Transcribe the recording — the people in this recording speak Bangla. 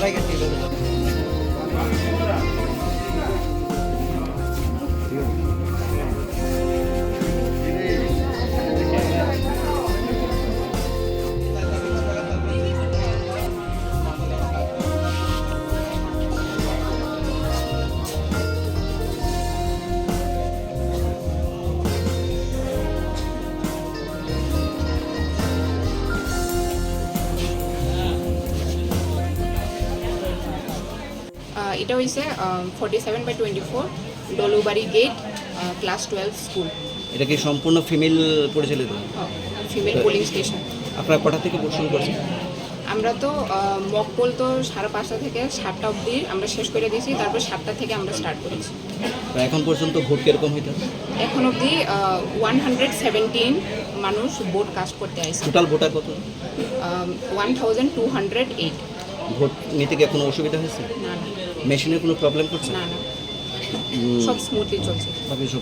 Like it, you know. এটা হয়েছে forty seven by twenty four Dolubari gate class twelve school এটা কি সম্পূর্ণ ফিমেল পরিচালিত? ফিমেল পোলিং স্টেশন আপনারা কটা থেকে শুরু করছেন? আমরা তো মক পোল তো সাড়ে পাঁচটা থেকে সাতটা অবধি আমরা শেষ করে দিয়েছি তারপর সাতটা থেকে আমরা স্টার্ট করেছি। এখন পর্যন্ত ভোট কীরকম হইতে এখন অবধি ওয়ান হান্ড্রেড সেভেন্টিন মানুষ ভোট কাস্ট করতে আসছে টোটাল ভোটার কত? One thousand two hundred eight vote নিতে গিয়ে কোনো অসুবিধা হয়েছে? না না। মেশিনের কোনো প্রবলেম করছে? না না। সব স্মুথলি চলছে। বাকি সব।